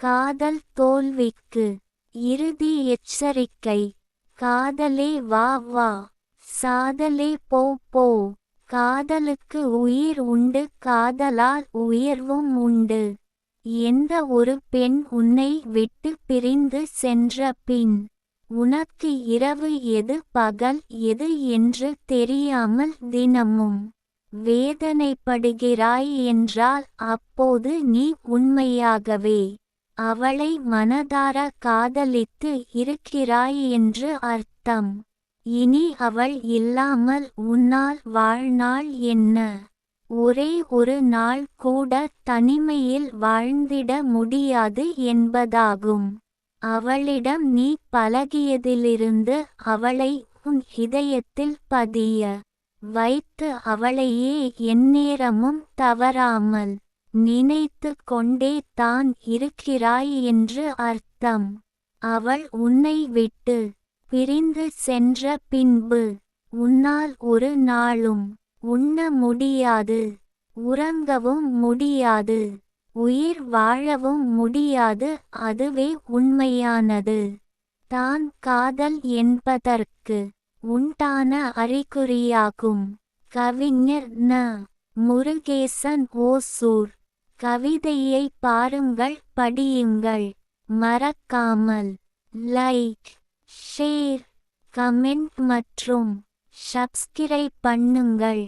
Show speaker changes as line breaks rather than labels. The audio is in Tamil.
காதல் தோல்விக்கு இறுதி எச்சரிக்கை. காதலே வா வா. சாதலே போ போ. காதலுக்கு உயிர் உண்டு காதலால் உயர்வும் உண்டு. எந்த ஒரு பெண் உன்னை விட்டு பிரிந்து சென்ற பின் உனக்கு இரவு எது பகல் எது என்று தெரியாமல் தினமும் வேதனைப்படுகிறாய் என்றால் அப்போது நீ உண்மையாகவே அவளை மனதார காதலித்து இருக்கிறாய் என்று அர்த்தம். இனி அவள் இல்லாமல் உன்னால் வாழ்நாள் என்ன? ஒரே ஒரு நாள் கூட தனிமையில் வாழ்ந்திட முடியாது என்பதாகும். அவளிடம் நீ பழகியதிலிருந்து அவளை உன் இதயத்தில் பதிய வைத்து அவளையே எந்நேரமும் தவறாமல் நினைத்து கொண்டே தான் இருக்கிறாய் என்று அர்த்தம். அவள் உன்னை விட்டு பிரிந்து சென்ற பின்பு உன்னால் ஒரு நாளும் உண்ண முடியாது உறங்கவும் முடியாது உயிர் வாழவும் முடியாது அதுவே உண்மையானது. தான் காதல் என்பதற்கு உண்டான அறிகுறியாகும். கவிஞர் ந. முருகேசன் ஓசூர். கவிதையை பாருங்கள் படியுங்கள். மறக்காமல் லைக் ஷேர் கமெண்ட் மற்றும் சப்ஸ்கிரைப் பண்ணுங்கள்.